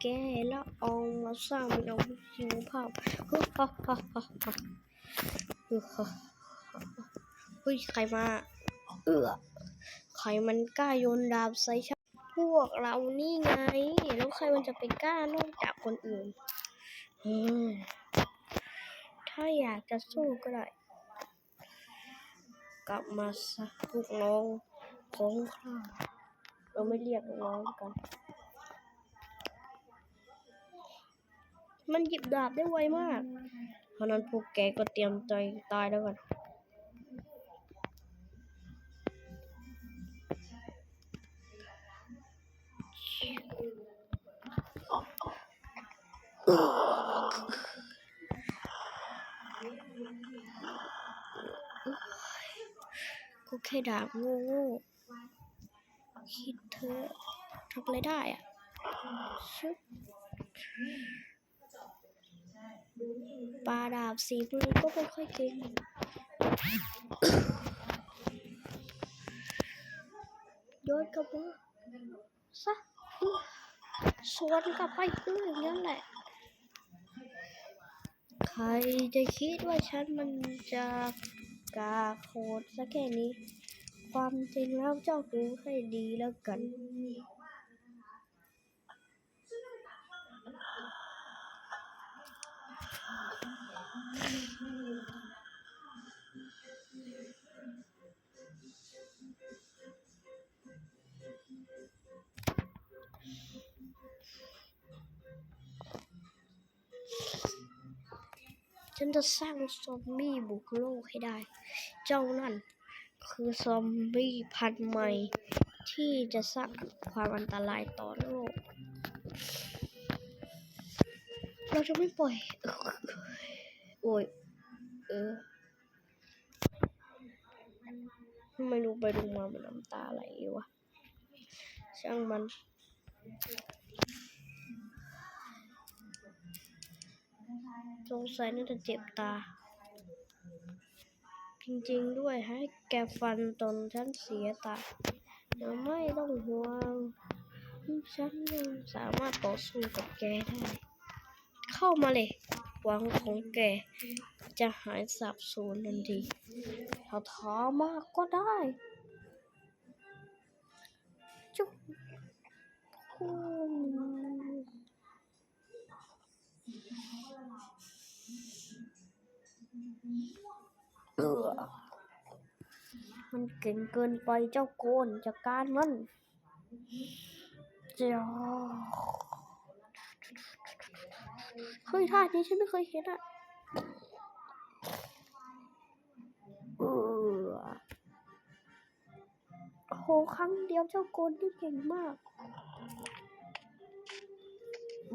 แกแล้วเอามาสร้างเป็นอาวุธชีวภาพฮ่าฮ่าฮ่าฮ่าฮ่าฮ่าฮ่าเฮ้ยใครมา เออใครมันกล้าโยนดาบใส่ฉันพวกเรานี่ไง แล้วใครมันจะไปกล้านอกจากคนอื่นถ้าอยากจะสู้ก็ได้ กลับมาซะลูกน้องของข้าเราไม่เรียกลูกน้องกัน มันหยิบดาบได้ไวมาก เพราะนั้นพวกแกก็เตรียมใจตายแล้วกันกูแค่ดาโง่คิดเธอทำอะไรได้อะชึบ ปลาดาบสีมือก็ไม่ค่อยเก่งโยนกลับมาซะสวนกลับไปเพื่ออย่างนั้นแหละ ใครจะคิดว่าฉันมันจะกาโคตรสักแค่นี้ ความจริงแล้วเจ้ารู้ให้ดีแล้วกัน ฉันจะสร้างซอมบี้บุกโลกให้ได้ เจ้านั่นคือซอมบี้พันธุ์ใหม่ที่จะสร้างความอันตรายต่อโลก เราจะไม่ปล่อย โอ้ย เออไมดูไปดูมามันน้ำตาไหลวะ ช่างมัน สงสัยน่าจะเจ็บตา จริงๆด้วยให้แกฟันจนฉันเสียตาเดี๋ยวไม่ต้องห่วง ฉันยังสามารถต่อสู้กับแกได้ เข้ามาเลย หวังของแกจะหายสับสูญทันทีถ้าท้อมากก็ได้จุ๊บอืมเออมันเก่งเกินไปเจ้าโกนจากการมันเจ้า เฮ้ยท่านี้ฉันไม่เคยเห็นอะโหครั้งเดียวเจ้าโกนนี่เก่งมาก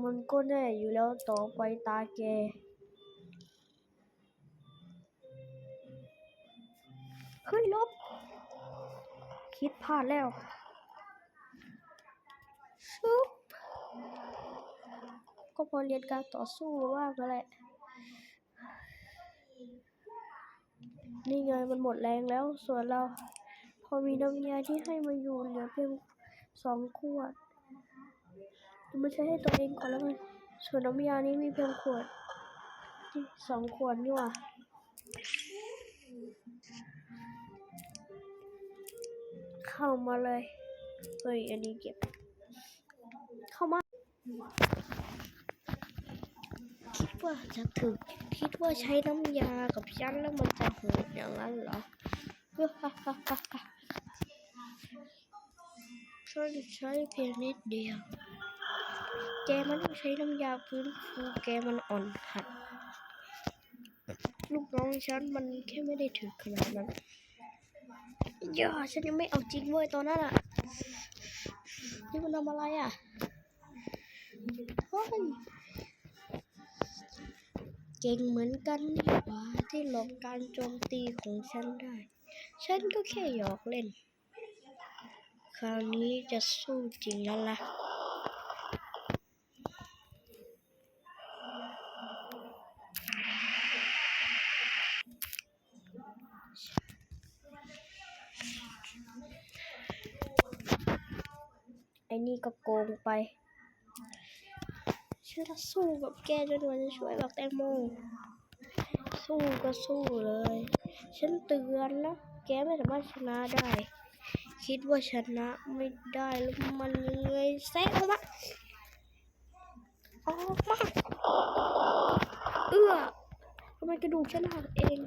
มันก็แน่อยู่แล้วต่อไปตาแกเฮ้ยลบ คิดพลาดแล้วชุบ ก็พอเรียนการต่อสู้ว่างแล้วแหละนี่ไงมันหมดแรงแล้ว ส่วนเรา พอมีน้ำยาที่ให้มาอยู่เหลือเพียงสองขวดเอามาใช้ให้ตัวเองก่อนแล้วกันส่วนน้ำยานี้มีเพียงขวดที่สองขวดนี่ว่าเข้ามาเลย เฮ้ย อันนี้เก็บ เข้ามา ว่าจะถึกคิดว่าใช้น้ำยากับฉันแล้วมันจะโหดอย่างนั้นเหรอฉันใช้เพียงนิดเดียว แกมันต้องใช้น้ำยาพื้นฟูแกมันอ่อนหัด ลูกน้องฉันมันแค่ไม่ได้ถึกขนาดนั้นย่าฉันยังไม่เอาจริงเว้ยตอนนั้นอะ นี่มันทำอะไรอะ เฮ้ย ก่งเหมือนกันนี่หว่าที่หลบการโจมตีของฉันได้ ฉันก็แค่หยอกเล่น คราวนี้จะสู้จริงแล้วล่ะไอ้นี่ก็โกงไป ฉันจะสู้กับแกจนกว่าจะช่วยบักแตงโม สู้ก็สู้เลย ฉันเตือนนะ แกไม่สามารถชนะได้ คิดว่าชนะไม่ได้แล้วมันเลยแซงออกมาออกมาเอื้อทำไมกระดูกฉันหักเอง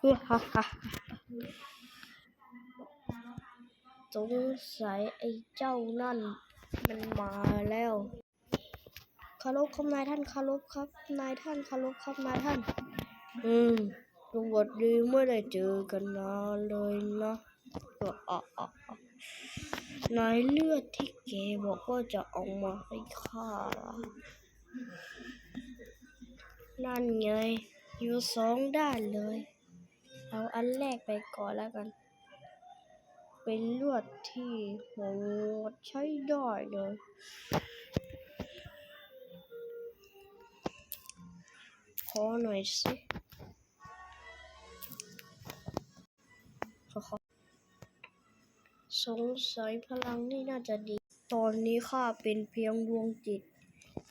เอื้อฮ่าฮ่าสงสัยไอ้เจ้านั่นมันมาแล้ว คารพครับนายท่านคารพครับ นายท่านคารพครับนายท่าน อืมสวัสดีไม่ได้เจอกันนานเลยนะเอออะอะอะนายเลือดที่แกบอกว่าจะเอามาให้ข้าล่ะนั่นไง อยู่สองด้านเลย เอาอันแรกไปก่อนแล้วกัน เป็นลือดที่โหดใช้ได้เลย ขอหน่อยสิขอขอสงสัยพลังนี่น่าจะดี ตอนนี้ข้าเป็นเพียงดวงจิต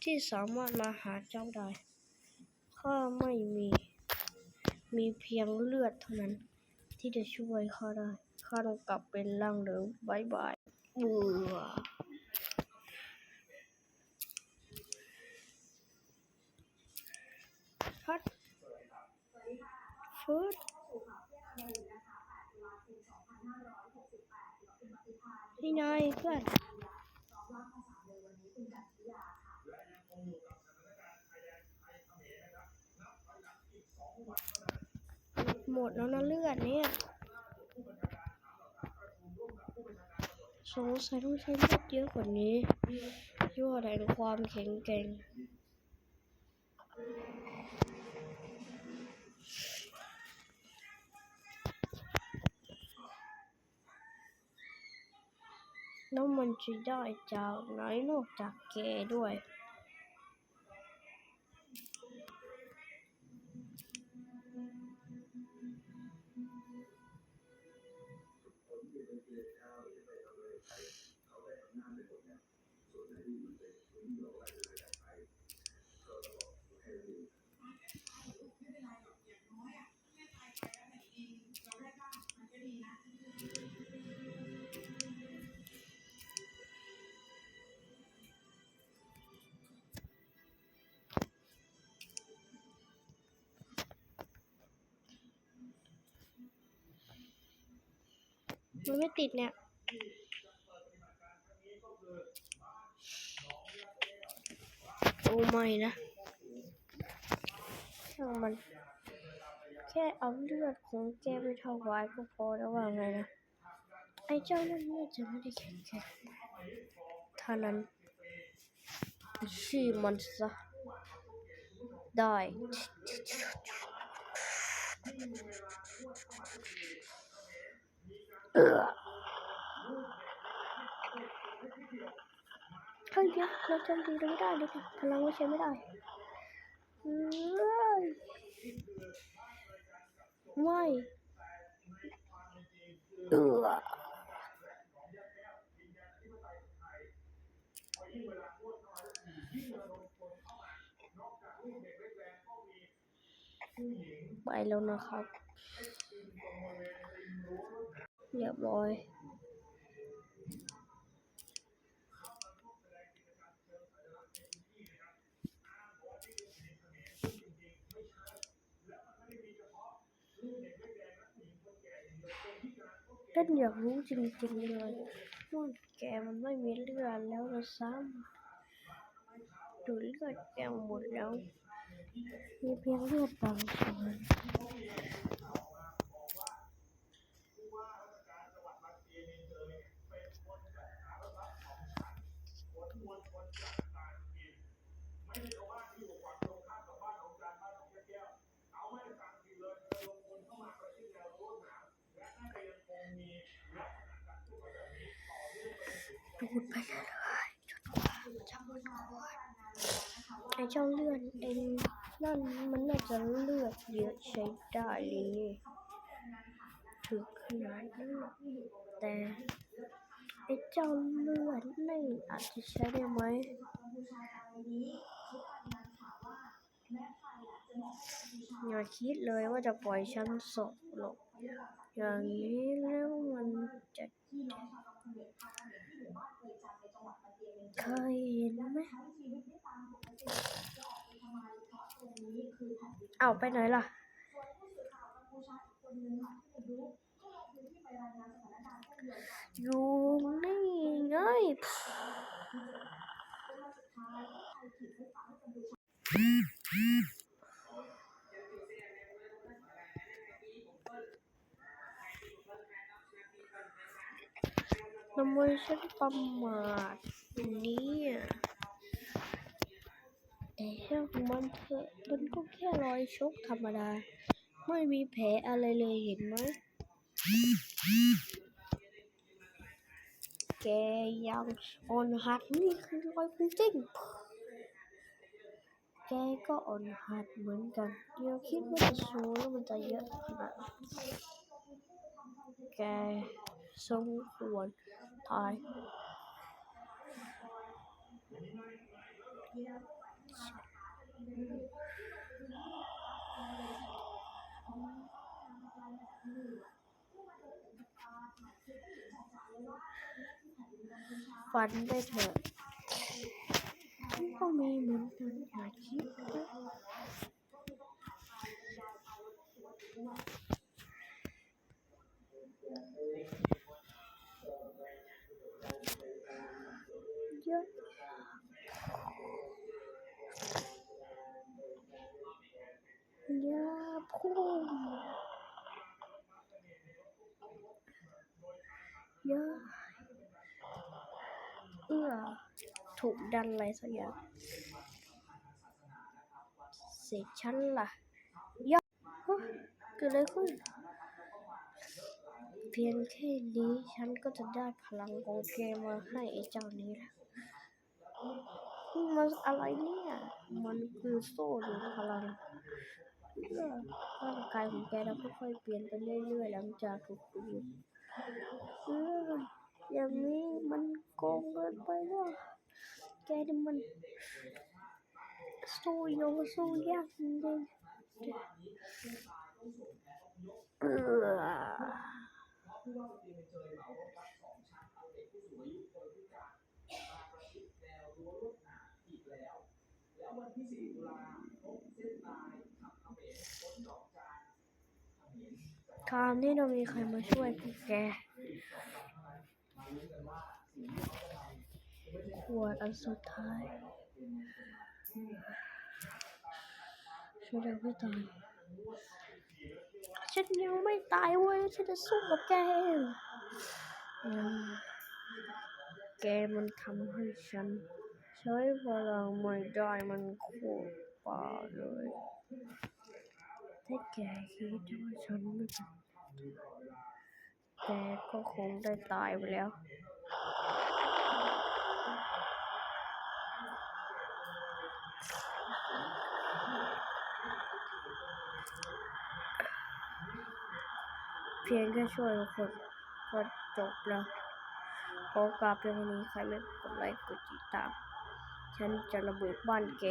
ที่สามารถมาหาเจ้าได้ ข้าไม่มี มีเพียงเลือดเท่านั้น ที่จะช่วยข้าได้ ข้าต้องกลับเป็นร่างเดิมบายบายเบื่อ ฟืดนี่นายเพื่อนหมดแล้วนะเลือดเนี่ยสงสัยต้องใช้เลือดเยอะกว่านี้ยอดแห่งความแข็งแกร่ง แล้วมันจะได้จากไหนนอกจากแกด้วยมันไมันไม่ติดเนี่ยโอ้ไม่นะช่างมัน แค่เอาเลือดของแกไปถวายก็พอแล้วว่าไงนะ ไอ้เจ้านั่นน่าจะไม่ได้แข็งแกร่งท่านั้นชื่อมันซะได้ เออเฮ้ยเดี๋ยวเราจมตีเราไม่ได้ดิพลังไม่ใช้ไม่ได้เอ้ยไม่เออไปแล้วนะครับ เรียบร้อยท่านอยากรู้จริงๆเลยว่าแกมันไม่มีเลือดแล้วนะซ้ำดูเลือดแกหมดแล้ว มีเพียงเลือดบางส่วน ดูดไปเรื่อยๆจนกว่าจะหมดไอ้เจ้าเลือดเองนั่นมันน่าจะเลือดเยอะใช้ได้เลยถึงขนาดนั้นแต่ ไอ้เจ้าเลือดนี่อาจจะใช้ได้ไหมอย่าคิดเลยว่าจะปล่อยฉันสองหรอก อย่างนี้แล้วมันจะเคยเห็นไหมเอาไปไหนล่ะ อยู่นี่ไงทำไมฉันประมาทเนี่ยแต่ช่างมันเถอะมันก็แค่รอยชกธรรมดา ไม่มีแผลอะไรเลยเห็นไหม แกยังอ่อนหัดนี่คือรอยคุณจริงแกก็อ่อนหัดเหมือนกันเดี๋ยวคิดว่าจะโชว์แล้วมันจะเยอะขนาดแกสมควรตายฝั นไปเถอะฉันก็มี เอื้อถูกดันอะไรสักอย่างเสร็จฉันล่ะยะฮะเกิดอะไรขึ้น เพียงแค่นี้ฉันก็จะได้พลังของแกมาให้ไอ้เจ้านี้แล้วมันอะไรเนี่ย มันคือโซ่หรือพลังเพื่อร่างกายของแกเราค่อยๆเปลี่ยนไปเรื่อยๆหลังจากถูกฝึกเอย่างนี้มันโกงเกินไปแล้วแกนี่มันสู้โยงสู้ยากจริงเออคราวนี้เรามีใครมาช่วยพวกแก ขวดอันสุดท้าย ช่วยเราไม่ตายฉันยังไม่ตายเว้ย ฉันจะสู้กับแกเองแกมันทำให้ฉัน ใช้พลังไม่ได้มันโคตรป่าเลยถ้าแกคิดว่าฉันไม่เป็นแกก็คงได้ตายไปแล้ว เพียงแค่ช่วยคนก็จบแล้วขอกราบเพียงนี้ใครไม่กดไลค์กดติดตาม ฉันจะระเบิดบ้านแก